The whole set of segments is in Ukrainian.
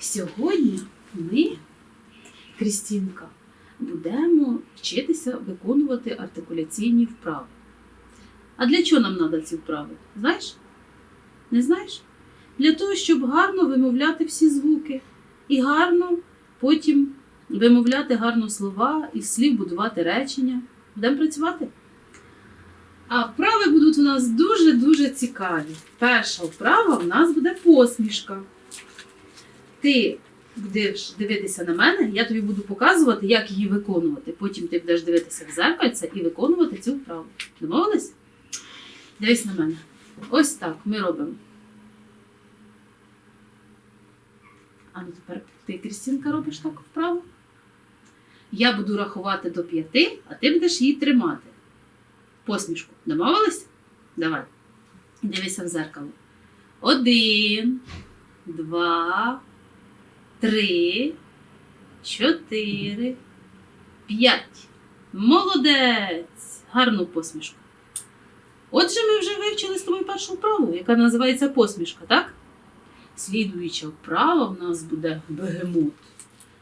Сьогодні ми, Крістінка, будемо вчитися виконувати артикуляційні вправи. А для чого нам треба ці вправи? Знаєш? Не знаєш? Для того, щоб гарно вимовляти всі звуки і гарно потім вимовляти гарно слова і слів будувати речення. Будемо працювати? А вправи будуть у нас дуже-дуже цікаві. Перша вправа в нас буде посмішка. Ти будеш дивитися на мене, я тобі буду показувати, як її виконувати. Потім ти будеш дивитися в зеркальце і виконувати цю вправу. Домовились? Дивись на мене. Ось так ми робимо. А ну тепер ти, Крістінка, робиш так вправо. Я буду рахувати до п'яти, а ти будеш її тримати. Посмішку. Домовились? Давай. Дивися в зеркало. Один, два, три, чотири, п'ять. Молодець! Гарну посмішку. Отже, ми вже вивчили з тобою першу вправу, яка називається посмішка, так? Слідуюча вправа в нас буде бегемот.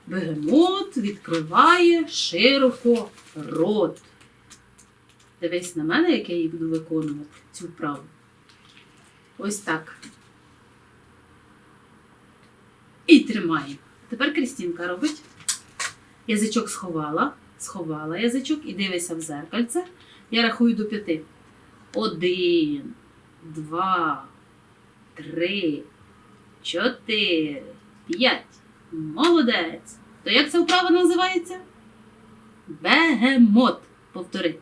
Бегемот відкриває широко рот. Дивись на мене, як я її буду виконувати, цю вправу. Ось так. І тримаємо. Тепер Крістінка робить. Язичок сховала, сховала язичок і дивися в зеркальце. Я рахую до п'яти. Один, два, три, чотири, п'ять. Молодець. То як ця вправа називається? Бегемот. Повтори.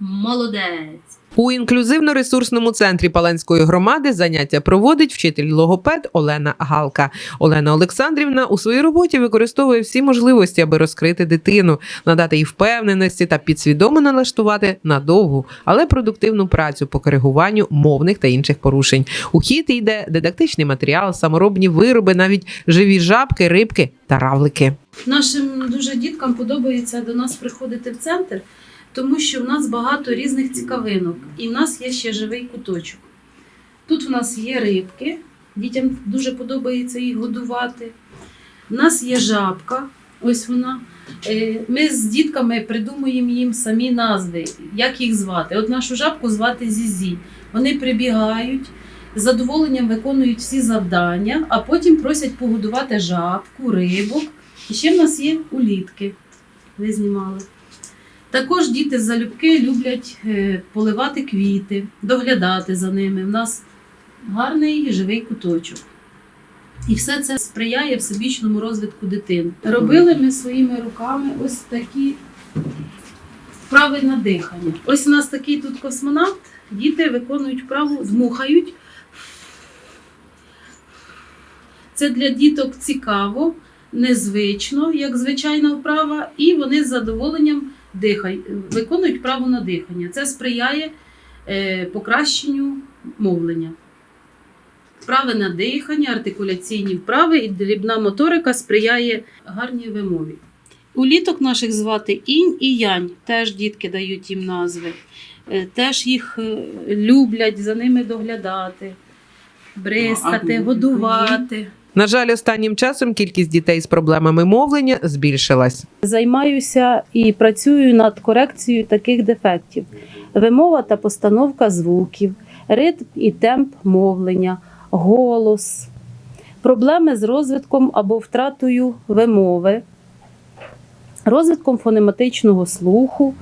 Молодець. У інклюзивно-ресурсному центрі Паланської громади заняття проводить вчитель логопед Олена Галка. Олена Олександрівна у своїй роботі використовує всі можливості, аби розкрити дитину, надати їй впевненості та підсвідомо налаштувати на довгу, але продуктивну працю по коригуванню мовних та інших порушень. У хід йде дидактичний матеріал, саморобні вироби, навіть живі жабки, рибки та равлики. Нашим дуже діткам подобається до нас приходити в центр, тому що в нас багато різних цікавинок, і в нас є ще живий куточок. Тут в нас є рибки, дітям дуже подобається їх годувати. У нас є жабка, ось вона. Е, Ми з дітками придумуємо їм самі назви, як їх звати. От нашу жабку звати Зізі. Вони прибігають, з задоволенням виконують всі завдання, а потім просять погодувати жабку, рибок. І ще в нас є улітки. Ви знімали. Також діти залюбки люблять е, поливати квіти, доглядати за ними. У нас гарний живий куточок. І все це сприяє всебічному розвитку дитини. Робили ми своїми руками ось такі вправи на дихання. Ось у нас такий тут космонавт. Діти виконують вправу, дмухають. Це для діток цікаво, незвично, як звичайна вправа, і вони з задоволенням дихають, виконують вправу на дихання. Це сприяє е, покращенню мовлення. Вправи на дихання, артикуляційні вправи і дрібна моторика сприяє гарній вимові. Уліток наших звати інь і янь. Теж дітки дають їм назви. Е, Теж їх е, люблять за ними доглядати, бризкати, годувати. На жаль, останнім часом кількість дітей з проблемами мовлення збільшилась. Займаюся і працюю над корекцією таких дефектів: вимова та постановка звуків, ритм і темп мовлення, голос, проблеми з розвитком або втратою вимови, розвитком фонематичного слуху,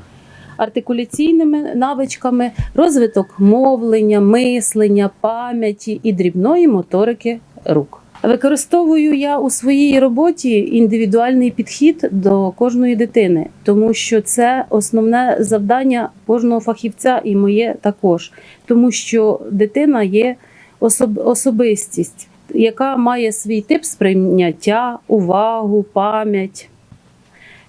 артикуляційними навичками, розвиток мовлення, мислення, пам'яті і дрібної моторики рук. Використовую я у своїй роботі індивідуальний підхід до кожної дитини, тому що це основне завдання кожного фахівця і моє також, тому що дитина є особ- особистість, яка має свій тип сприйняття, увагу, пам'ять,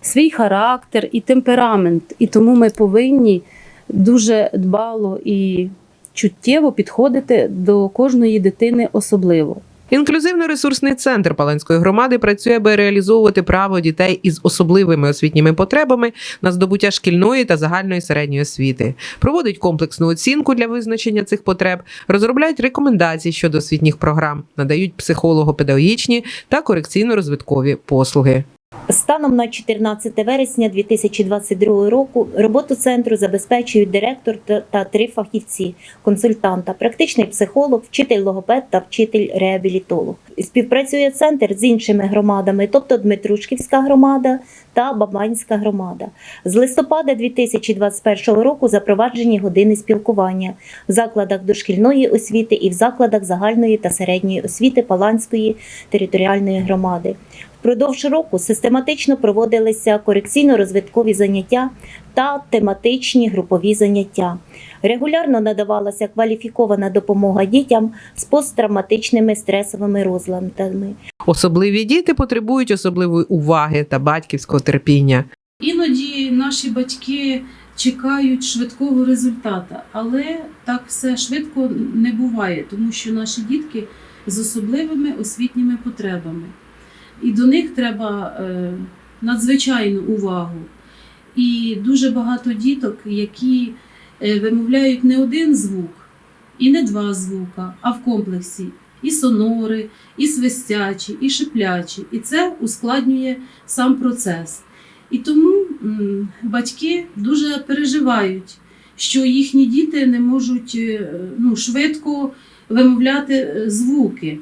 свій характер і темперамент. І тому ми повинні дуже дбало і чуттєво підходити до кожної дитини особливо. Інклюзивно-ресурсний центр Паланської громади працює, аби реалізовувати право дітей із особливими освітніми потребами на здобуття шкільної та загальної середньої освіти, проводить комплексну оцінку для визначення цих потреб, розробляють рекомендації щодо освітніх програм, надають психолого-педагогічні та корекційно-розвиткові послуги. Станом на 14 вересня 2022 року роботу центру забезпечують директор та- три фахівці: консультанта, практичний психолог, вчитель логопед та вчитель реабілітолог. Співпрацює центр з іншими громадами, тобто Дмитрушківська громада та Бабанська громада. З листопада 2021 року запроваджені години спілкування в закладах дошкільної освіти і в закладах загальної та середньої освіти Паланської територіальної громади. Впродовж року систематично проводилися корекційно-розвиткові заняття та тематичні групові заняття. Регулярно надавалася кваліфікована допомога дітям з посттравматичними стресовими розладами. Особливі діти потребують особливої уваги та батьківського терпіння. Іноді наші батьки чекають швидкого результату, але так все швидко не буває, тому що наші дітки з особливими освітніми потребами. І до них треба е, надзвичайну увагу. І дуже багато діток, які е, вимовляють не один звук і не два звука, а в комплексі і сонори, і свистячі, і шиплячі. І це ускладнює сам процес. І тому батьки дуже переживають, що їхні діти не можуть е, ну, швидко вимовляти звуки.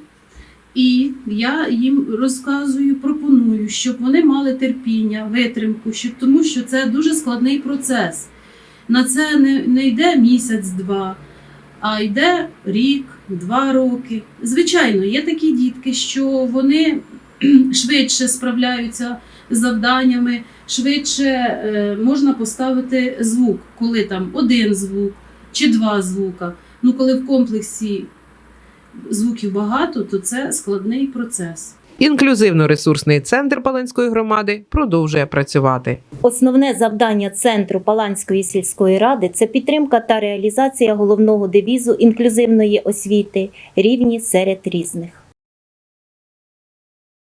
І я їм розказую, пропоную, щоб вони мали терпіння, витримку, щоб, тому що це дуже складний процес. На це не, не йде місяць-два, а йде рік, два роки. Звичайно, є такі дітки, що вони швидше справляються з завданнями, швидше е, можна поставити звук, коли там один звук чи два звука. Ну, коли в комплексі звуків багато, то це складний процес. Інклюзивно-ресурсний центр Паланської громади продовжує працювати. Основне завдання центру Паланської сільської ради це підтримка та реалізація головного девізу інклюзивної освіти рівні серед різних.